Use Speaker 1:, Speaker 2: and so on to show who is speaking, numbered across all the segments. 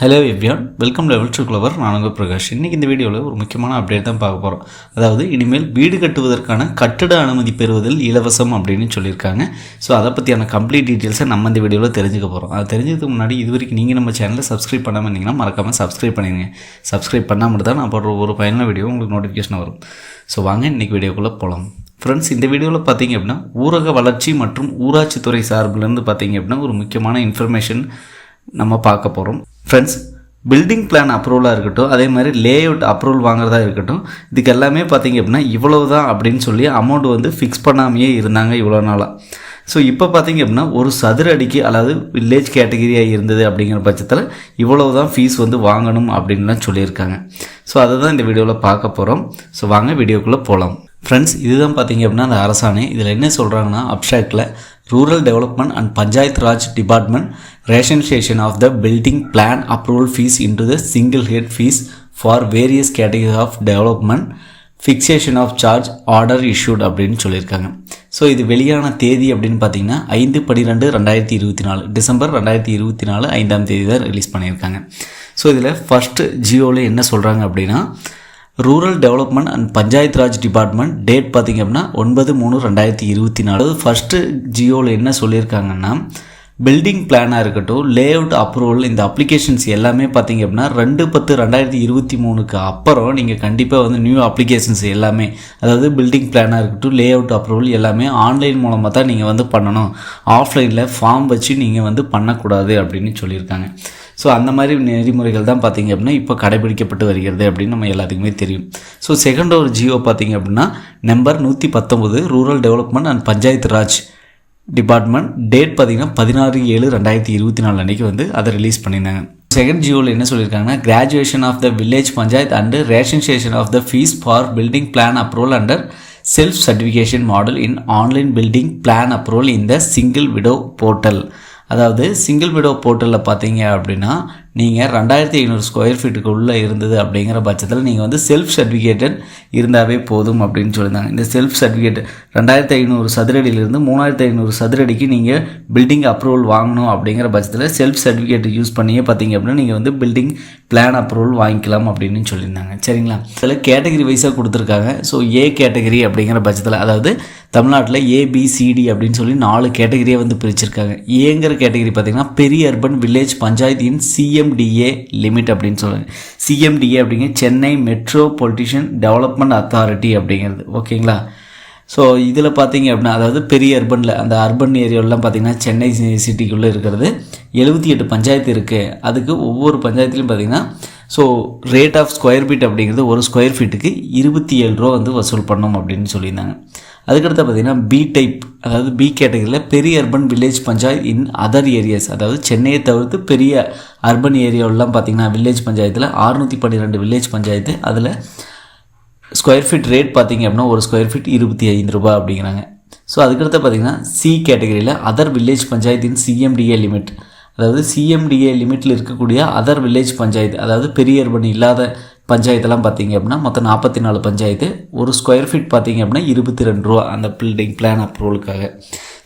Speaker 1: Hello everyone welcome level to clever நான் உங்கள் பிரகாஷ். இன்றைக்கி இந்த வீடியோவில் ஒரு முக்கியமான அப்டேட் தான் பார்க்க போகிறோம் அதாவது இனிமேல் வீடு கட்டுவதற்கான கட்டிட அனுமதி பெறுவதில் இலவசம் அப்படின்னு சொல்லியிருக்காங்க. ஸோ அதை பற்றியான கம்ப்ளீட் டீட்டெயில்ஸை நம்ம இந்த வீடியோவில் தெரிஞ்சுக்க போகிறோம் அது தெரிஞ்சதுக்கு முன்னாடி இது வரைக்கும் நீங்கள் நம்ம சேனலை சப்ஸ்கிரைப் பண்ணாமல் இருந்தீங்கன்னா மறக்காமல் சப்ஸ்கிரைப் பண்ணிடுங்க சப்ஸ்கிரைப் பண்ணால் மட்டும் தான் நான் போடுற ஒரு பயனுள்ள வீடியோ உங்களுக்கு நோட்டிஃபிகேஷன் வரும். ஸோ வாங்க இன்றைக்கி வீடியோக்குள்ளே போகலாம் ஃப்ரெண்ட்ஸ் இந்த வீடியோவில் பார்த்தீங்க அப்படின்னா ஊரக வளர்ச்சி மற்றும் ஊராட்சித்துறை சார்பிலேருந்து பார்த்தீங்க அப்படின்னா ஒரு முக்கியமான இன்ஃபர்மேஷன் நம்ம பார்க்க போகிறோம் ஃப்ரெண்ட்ஸ் பில்டிங் பிளான் அப்ரூவலாக இருக்கட்டும் அதே மாதிரி லே அவுட் அப்ரூவல் வாங்குறதா இருக்கட்டும் இதுக்கு எல்லாமே பார்த்தீங்க அப்படின்னா இவ்வளோ தான் அப்படின்னு சொல்லி அமௌண்ட் வந்து ஃபிக்ஸ் பண்ணாமையே இருந்தாங்க இவ்வளோ நாளாக ஸோ இப்போ பார்த்தீங்க அப்படின்னா ஒரு சதுர அடிக்கு அதாவது வில்லேஜ் கேட்டகரியாக இருந்தது அப்படிங்கிற பட்சத்தில் இவ்வளவு தான் ஃபீஸ் வந்து வாங்கணும் அப்படின்லாம் சொல்லியிருக்காங்க. ஸோ அதை தான் இந்த வீடியோவில் பார்க்க போகிறோம் ஸோ வாங்க வீடியோக்குள்ளே போகலாம் ஃப்ரெண்ட்ஸ் இதுதான் பார்த்தீங்க அப்படின்னா அந்த அரசாணை. இதில் என்ன சொல்கிறாங்கன்னா அப்ட்ராக்டில் rural development and panchayat raj department rationalisation of the building plan approval fee into the single head fee for various category of development fixation of charge order issued அப்படின்னு சொல்லியிருக்காங்க. ஸோ இது வெளியான தேதி அப்படின்னு பார்த்தீங்கன்னா ஐந்து பன்னிரெண்டு ரெண்டாயிரத்தி இருபத்தி நாலு டிசம்பர் ரெண்டாயிரத்தி இருபத்தி நாலு ஐந்தாம் தேதி தான் ரிலீஸ் பண்ணியிருக்காங்க. ஸோ இதில் ஃபஸ்ட்டு ஜியோவில் என்ன சொல்கிறாங்க அப்படின்னா rural development and panchayat raj department date பார்த்திங்க அப்படின்னா ஒன்பது மூணு ரெண்டாயிரத்தி இருபத்தி நாலு. ஃபஸ்ட்டு ஜியோவில் என்ன சொல்லியிருக்காங்கன்னா பில்டிங் பிளானாக இருக்கட்டும் லே அவுட் அப்ரூவல் இந்த அப்ளிகேஷன்ஸ் எல்லாமே பார்த்தீங்க அப்படின்னா ரெண்டு பத்து ரெண்டாயிரத்தி இருபத்தி மூணுக்கு அப்புறம் நீங்கள் கண்டிப்பாக வந்து நியூ அப்ளிகேஷன்ஸ் எல்லாமே அதாவது பில்டிங் பிளானாக இருக்கட்டும் லே அவுட் அப்ரூவல் எல்லாமே ஆன்லைன் மூலமாக தான் நீங்கள் வந்து பண்ணணும். ஆஃப்லைனில் ஃபார்ம் வச்சு நீங்கள் வந்து பண்ணக்கூடாது அப்படின்னு சொல்லியிருக்காங்க. ஸோ அந்த மாதிரி நெறிமுறைகள் தான் பார்த்தீங்க அப்படின்னா இப்போ கடைபிடிக்கப்பட்டு வருகிறது அப்படின்னு நம்ம எல்லாத்துக்குமே தெரியும். ஸோ செகண்ட் ஒரு ஜியோ பார்த்திங்க அப்படின்னா நம்பர் நூற்றி பத்தொம்பது rural development and panchayat raj department date பார்த்தீங்கன்னா பதினாறு ஏழு ரெண்டாயிரத்தி இருபத்தி நாலு அன்றைக்கி வந்து அதை ரிலீஸ் பண்ணியிருந்தாங்க. செகண்ட் ஜியோவில் என்ன சொல்லியிருக்காங்கன்னா graduation of the village panchayat and rationalisation of the fee for building plan approval under self certification model in online building plan approval in the single window portal அதாவது சிங்கிள் விடோ போர்ட்டலில் பார்த்தீங்க அப்படின்னா நீங்கள் ரெண்டாயிரத்தி ஐநூறு ஸ்கொயர் ஃபீட்டுக்கு உள்ளே இருந்தது அப்படிங்கிற பட்சத்தில் நீங்கள் வந்து செல்ஃப் சர்டிஃபிகேட்டட் இருந்தாவே போதும் அப்படின்னு சொல்லியிருந்தாங்க. இந்த செல்ஃப் சர்டிஃபிகேட் ரெண்டாயிரத்தி ஐநூறு சதுரடியிலிருந்து மூணாயிரத்தி ஐநூறு சதுரடிக்கு நீங்கள் பில்டிங் அப்ரூவல் வாங்கணும் அப்படிங்கிற பட்சத்தில் செல்ஃப் சர்டிஃபிகேட் யூஸ் பண்ணியே பார்த்தீங்க அப்படின்னா நீங்கள் வந்து பில்டிங் பிளான் அப்ரூவல் வாங்கிக்கலாம் அப்படின்னு சொல்லியிருந்தாங்க. சரிங்களா? இதில் கேட்டகரி வைஸாக கொடுத்துருக்காங்க. ஸோ ஏ கேட்டகரி அப்படிங்கிற பட்சத்தில் அதாவது தமிழ்நாட்டில் ஏபிசிடி அப்படின்னு சொல்லி நாலு கேட்டகரியாக வந்து பிரிச்சிருக்காங்க. ஏங்கிற கேட்டகரி பார்த்திங்கன்னா பெரிய அர்பன் வில்லேஜ் பஞ்சாயத்தின் சிஎம் சிஎம்டிஏ லிமிட் அப்படின்னு சொல்லுவாங்க சிஎம்டிஏ அப்படிங்க Chennai metro politician development authority அப்படிங்கிறது. ஓகேங்களா? ஸோ இதில் பார்த்தீங்க அப்படின்னா அதாவது பெரிய அர்பனில் அந்த அர்பன் ஏரியாவிலலாம் பார்த்தீங்கன்னா சென்னை சிட்டிக்குள்ளே இருக்கிறது. எழுபத்தி எட்டு பஞ்சாயத்து இருக்குது அதுக்கு ஒவ்வொரு பஞ்சாயத்துலையும் பார்த்தீங்கன்னா so rate of square feet அப்படிங்கிறது ஒரு ஸ்கொயர் ஃபீட்டுக்கு இருபத்தி ஏழு ரூபா வந்து வசூல் பண்ணோம் அப்படின்னு சொல்லியிருந்தாங்க. அதுக்கடுத்து பார்த்தீங்கன்னா பி டைப் அதாவது பி கேட்டகரியில் பெரிய urban village panchayat in other areas அதாவது சென்னையை தவிர்த்து பெரிய அர்பன் ஏரியாவிலாம் பார்த்தீங்கன்னா வில்லேஜ் பஞ்சாயத்தில் அறுநூற்றி பன்னிரெண்டு வில்லேஜ் பஞ்சாயத்து. அதில் ஸ்கொயர் ஃபீட் ரேட் பார்த்திங்க அப்படின்னா ஒரு ஸ்கொயர் ஃபீட் இருபத்தி ஐந்து ரூபா அப்படிங்கிறாங்க. ஸோ அதுக்கடுத்து பார்த்தீங்கன்னா சி கேட்டகரியில் அதர் வில்லேஜ் பஞ்சாயத்தின் சிஎம்டிஏ லிமிட் அதாவது சிஎம்டிஏ லிமிட்டில் இருக்கக்கூடிய அதர் வில்லேஜ் பஞ்சாயத்து அதாவது பெரிய அர்பன் இல்லாத பஞ்சாயத்தெல்லாம் பார்த்தீங்க அப்படின்னா மொத்தம் நாற்பத்தி நாலு பஞ்சாயத்து. ஒரு ஸ்கொயர் ஃபீட் பார்த்தீங்க அப்படின்னா இருபத்தி ரெண்டு ரூபா அந்த பில்டிங் பிளான் அப்ரூவலுக்காக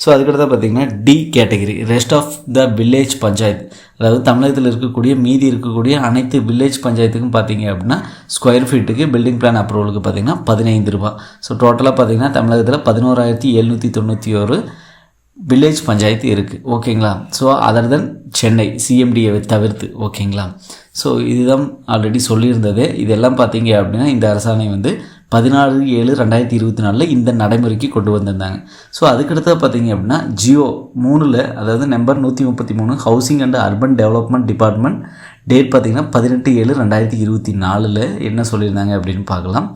Speaker 1: ஸோ அதுக்கடுத்து பார்த்தீங்கன்னா D category rest of the village panchayat. அதாவது தமிழகத்தில் இருக்கக்கூடிய மீதி இருக்கக்கூடிய அனைத்து வில்லேஜ் பஞ்சாயத்துக்கும் பார்த்தீங்க அப்படின்னா ஸ்கொயர் ஃபீட்டுக்கு பில்டிங் பிளான் அப்ரூவலுக்கு பார்த்தீங்கன்னா பதினைந்து ரூபா. ஸோ டோட்டலாக பார்த்தீங்கன்னா தமிழகத்தில் பதினோராயிரத்தி எழுநூற்றி தொண்ணூற்றி ஒரு வில்லேஜ் பஞ்சாயத்து இருக்குது ஓகேங்களா ஸோ அதர் தென் சென்னை சிஎம்டியை தவிர்த்து ஓகேங்களா ஸோ இதுதான் ஆல்ரெடி சொல்லியிருந்தது. இதெல்லாம் பார்த்தீங்க அப்படின்னா இந்த அரசாணை வந்து பதினாறு ஏழு ரெண்டாயிரத்தி இருபத்தி நாலில் இந்த நடைமுறைக்கு கொண்டு வந்திருந்தாங்க. ஸோ அதுக்கடுத்து பார்த்தீங்க அப்படின்னா ஜியோ மூணில் அதாவது நம்பர் நூற்றி முப்பத்தி மூணு housing and urban development department date பார்த்திங்கன்னா பதினெட்டு ஏழு ரெண்டாயிரத்தி இருபத்தி நாலில் என்ன சொல்லியிருந்தாங்க அப்படின்னு பார்க்கலாம்.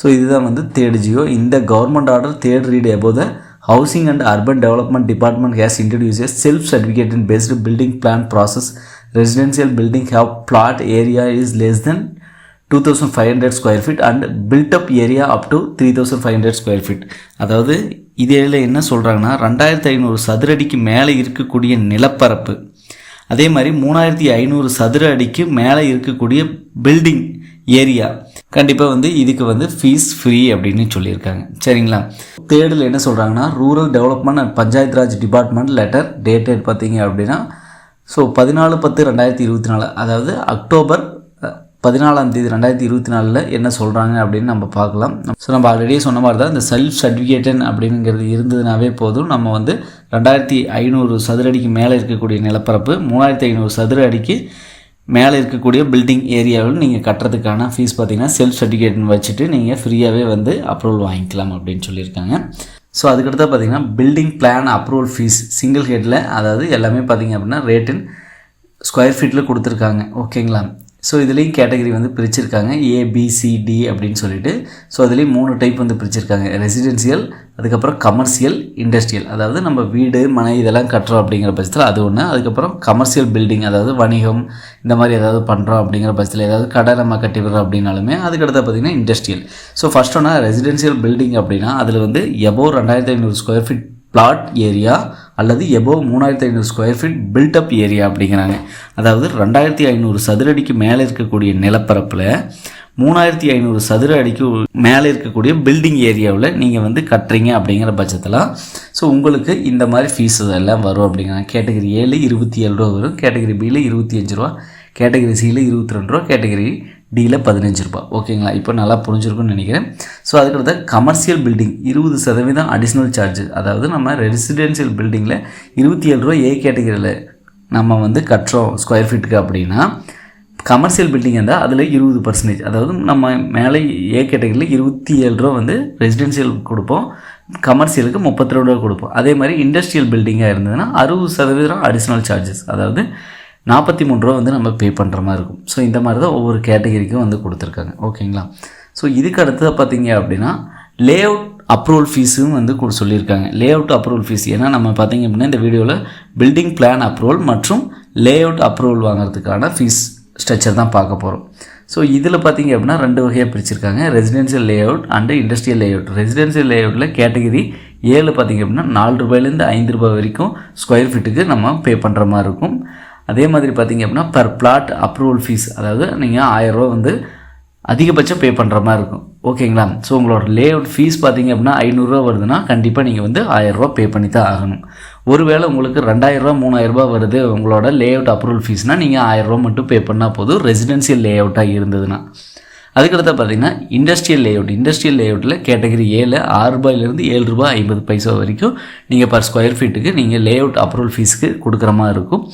Speaker 1: ஸோ இதுதான் வந்து தேர்ட் ஜியோ இந்த government order third read above the Housing and Urban Development Department has introduced a self-certificated based building plan process. Residential building have plot area is less than 2500 square feet and built up area up to three thousand five hundred square feet அதாவது இதில் என்ன சொல்கிறாங்கன்னா ரெண்டாயிரத்தி ஐநூறு சதுரடிக்கு மேலே இருக்கக்கூடிய நிலப்பரப்பு. அதே மாதிரி மூணாயிரத்தி ஐநூறு சதுர அடிக்கு மேலே இருக்கக்கூடிய பில்டிங் ஏரியா கண்டிப்பாக வந்து இதுக்கு வந்து ஃபீஸ் ஃப்ரீ அப்படின்னு சொல்லியிருக்காங்க. சரிங்களா? தேர்டில் என்ன சொல்கிறாங்கன்னா rural development and panchayat raj department letter dated பார்த்தீங்க அப்படின்னா ஸோ பதினாலு பத்து ரெண்டாயிரத்தி இருபத்தி நாலு அதாவது அக்டோபர் பதினாலாம் தேதி ரெண்டாயிரத்தி இருபத்தி நாலில் என்ன சொல்கிறாங்க அப்படின்னு நம்ம பார்க்கலாம். ஸோ நம்ம ஆல்ரெடியே சொன்ன மாதிரி தான் இந்த செல்ஃப் சர்டிஃபிகேட்டன் அப்படிங்கிறது இருந்ததுனாவே போதும். நம்ம வந்து ரெண்டாயிரத்தி ஐநூறு சதுர அடிக்கு மேலே இருக்கக்கூடிய நிலப்பரப்பு மூணாயிரத்தி ஐநூறு சதுர அடிக்கு மேலே இருக்கக்கூடிய பில்டிங் ஏரியாவில் நீங்கள் கட்டுறதுக்கான ஃபீஸ் பார்த்தீங்கன்னா செல்ஃப் சர்டிஃபிகேட்னு வச்சுட்டு நீங்கள் ஃப்ரீயாகவே வந்து அப்ரூவல் வாங்கிக்கலாம் அப்படின்னு சொல்லியிருக்காங்க. ஸோ அதுக்கடுத்து பார்த்தீங்கன்னா building plan approval fee single ஹெட்டில் அதாவது எல்லாமே பார்த்தீங்க அப்படின்னா ரேட்டின் ஸ்கொயர் ஃபீட்டில் கொடுத்துருக்காங்க. ஓகேங்களா ஸோ இதுலேயும் கேட்டகரி வந்து பிரிச்சிருக்காங்க. ஏபிசிடி அப்படின்னு சொல்லிட்டு. ஸோ அதுலேயும் மூணு டைப் வந்து பிரிச்சிருக்காங்க. ரெசிடென்சியல் அதுக்கப்புறம் கமர்ஷியல் இண்டஸ்ட்ரியல் அதாவது நம்ம வீடு மனை இதெல்லாம் கட்டுறோம் அப்படிங்கிற பட்சத்தில் அது ஒன்று அதுக்கப்புறம் கமர்ஷியல் பில்டிங் அதாவது வணிகம் இந்த மாதிரி ஏதாவது பண்ணுறோம் அப்படிங்கிற பட்சத்தில் ஏதாவது கடை நம்ம கட்டி விடுறோம் அப்படின்னாலுமே அதுக்கடுத்து பார்த்திங்கன்னா இண்டஸ்ட்ரியல் ஸோ ஃபஸ்ட் ஒன்றா ரெசிடென்சியல் பில்டிங் அப்படின்னா அதில் வந்து எபோ ரெண்டாயிரத்தி ஐநூறு ஸ்கொயர் ஃபீட் பிளாட் ஏரியா அல்லது எபோவ் மூணாயிரத்தி ஐநூறு ஸ்கொயர் ஃபீட் பில்டப் ஏரியா அப்படிங்கிறாங்க. அதாவது ரெண்டாயிரத்தி ஐநூறு சதுரடிக்கு மேலே இருக்கக்கூடிய நிலப்பரப்பில் மூணாயிரத்தி ஐநூறு சதுர அடிக்கு மேலே இருக்கக்கூடிய பில்டிங் ஏரியாவில் நீங்கள் வந்து கட்டுறீங்க அப்படிங்கிற பட்சத்தில் ஸோ உங்களுக்கு இந்த மாதிரி ஃபீஸ் எல்லாம் வரும் அப்படிங்கிறாங்க. கேட்டகரி ஏழு இருபத்தி ஏழு ரூபா வரும் கேட்டகரி பியில் இருபத்தி அஞ்சு ரூபா கேட்டகரி சியில் இருபத்தி ரெண்டு ரூபா கேட்டகரி டியில் பதினஞ்சு ரூபா ஓகேங்களா? இப்போ நல்லா புரிஞ்சிருக்கும்னு நினைக்கிறேன். ஸோ அதுக்கடுத்த கமர்ஷியல் பில்டிங் இருபது சதவீதம் அடிஷ்னல் சார்ஜ் அதாவது நம்ம ரெசிடென்ஷியல் பில்டிங்கில் இருபத்தி ஏழு ரூபா ஏ கேட்டகரியில் நம்ம வந்து கட்டுறோம் ஸ்கொயர் ஃபீட்டுக்கு அப்படின்னா கமர்ஷியல் பில்டிங் இருந்தால் அதில் இருபது பர்சன்டேஜ் அதாவது நம்ம மேலே ஏ கேட்டகரியில் இருபத்தி ஏழு ரூபா வந்து ரெசிடென்ஷியல் கொடுப்போம். கமர்ஷியலுக்கு முப்பத்தி ரெண்டு ரூபா கொடுப்போம். அதே மாதிரி இண்டஸ்ட்ரியல் பில்டிங்காக இருந்ததுன்னா அறுபது சதவீதம் அடிஷ்னல் சார்ஜஸ் அதாவது நாற்பத்தி மூணு ரூபா வந்து நம்ம பே பண்ணுற மாதிரி இருக்கும். ஸோ இந்த மாதிரி தான் ஒவ்வொரு கேட்டகரிக்கும் வந்து கொடுத்துருக்காங்க. ஓகேங்களா ஸோ இதுக்கு அடுத்தது பார்த்தீங்க அப்படின்னா லே அவுட் அப்ரூவல் ஃபீஸும் வந்து கூட சொல்லியிருக்காங்க. லே அவுட் அப்ரூவல் ஃபீஸ் ஏன்னா நம்ம பார்த்தீங்க அப்படின்னா இந்த வீடியோவில் பில்டிங் பிளான் அப்ரூவல் மற்றும் லே அவுட் அப்ரூவல் வாங்குறதுக்கான ஃபீஸ் ஸ்ட்ரக்சர் தான் பார்க்க போகிறோம் ஸோ இதில் பார்த்தீங்க அப்படின்னா ரெண்டு வகையாக பிரிச்சிருக்காங்க. Residential layout and industrial layout residential லே அவுட்டில் கேட்டகரி ஏழு பார்த்தீங்க அப்படின்னா நாலு ரூபாயிலேருந்து ஐந்து ரூபாய் வரைக்கும் ஸ்கொயர் ஃபீட்டுக்கு நம்ம பே பண்ணுற மாதிரி இருக்கும். அதே மாதிரி பார்த்தீங்க அப்படின்னா பர் பிளாட் அப்ரூவல் ஃபீஸ் அதாவது நீங்கள் ஆயிரரூவா வந்து அதிகபட்சம் பே பண்ணுற மாதிரி இருக்கும். ஓகேங்களா? ஸோ உங்களோட லே அவுட் ஃபீஸ் பார்த்தீங்க அப்படின்னா ஐநூறுரூவா வருதுன்னா கண்டிப்பாக நீங்கள் வந்து ஆயிரரூவா பே பண்ணி தான் ஆகணும். ஒருவேளை உங்களுக்கு ரெண்டாயிரரூவா மூணாயிரரூபா வருது உங்களோட லே அவுட் அப்ரூவல் ஃபீஸ்னால் நீங்கள் ஆயிரரூவா மட்டும் பே பண்ணால் போதும் ரெசிடென்சியல் லே அவுட்டாக இருந்ததுன்னா. அதுக்கடுத்து பார்த்தீங்கன்னா இண்டஸ்ட்ரியல் லேஅவுட் இண்டஸ்ட்ரியல் லேஅவுட்டில் கேட்டகரி ஏழு ஆறு ரூபாயிலேருந்து ஏழு ரூபாய் ஐம்பது பைசா வரைக்கும் நீங்கள் பர் ஸ்கொயர் ஃபீட்டுக்கு நீங்கள் லேஅவுட் அப்ரூவல் ஃபீஸுக்கு கொடுக்குற மாதிரி இருக்கும்.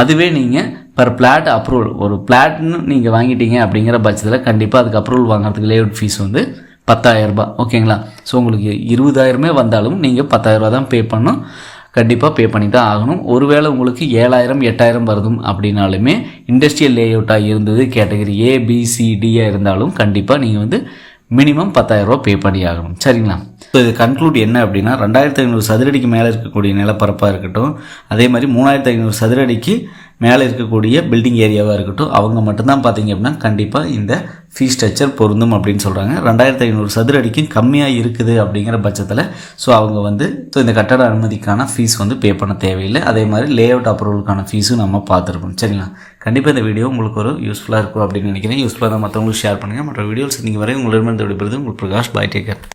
Speaker 1: அதுவே நீங்கள் பர் பிளாட் அப்ரூவல் ஒரு பிளாட்னு நீங்கள் வாங்கிட்டீங்க அப்படிங்கிற பட்சத்தில் கண்டிப்பாக அதுக்கு அப்ரூவல் வாங்குறதுக்கு லேஅவுட் ஃபீஸ் வந்து பத்தாயிரரூபா ஓகேங்களா ஸோ உங்களுக்கு இருபதாயிரமே வந்தாலும் நீங்கள் பத்தாயிரரூபா தான் பே பண்ணணும். கண்டிப்பாக பே பண்ணி தான் ஆகணும். ஒருவேளை உங்களுக்கு ஏழாயிரம் எட்டாயிரம் வருதும் அப்படின்னாலுமே இண்டஸ்ட்ரியல் லேஅவுட்டாக இருந்தது கேட்டகரி ஏ இருந்தாலும் கண்டிப்பாக நீங்கள் வந்து மினிமம் பத்தாயிரரூபா பே பண்ணி ஆகணும். சரிங்களா? ஸோ இது கன்க்ளூட் என்ன அப்படின்னா ரெண்டாயிரத்தி ஐநூறு சதுரடிக்கு மேலே இருக்கக்கூடிய நிலப்பரப்பாக இருக்கட்டும் அதே மாதிரி மூணாயிரத்து ஐநூறு சதுரடிக்கு மேலே இருக்கக்கூடிய பில்டிங் ஏரியாவாக இருக்கட்டும் அவங்க மட்டும்தான் பார்த்தீங்க அப்படின்னா கண்டிப்பாக இந்த ஃபீஸ் ஸ்ட்ரக்சர் பொருந்தும் அப்படின்னு சொல்கிறாங்க ரெண்டாயிரத்து ஐநூறு சதுர அடிக்கும் கம்மியாக இருக்குது அப்படிங்கிற பட்சத்தில் ஸோ அவங்க வந்து ஸோ இந்த கட்டட அனுமதிக்கான ஃபீஸ் வந்து பே பண்ண தேவையில்லை. அதே மாதிரி லே அவுட் அப்ரூவலுக்கான ஃபீஸும் நம்ம பார்த்துருக்கோம். சரிங்களா? கண்டிப்பாக இந்த வீடியோ உங்களுக்கு ஒரு யூஸ்ஃபுல்லாக இருக்கும் அப்படின்னு நினைக்கிறேன். யூஸ்ஃபுல்லாக தான் மற்றவங்களுக்கு ஷேர் பண்ணுங்கள் மற்ற வீடியோஸ் நீங்கள் வரை உங்களிடமிருந்து விடுபடுறது உங்களுக்கு பிரகாஷ் பாய் டேக்கர்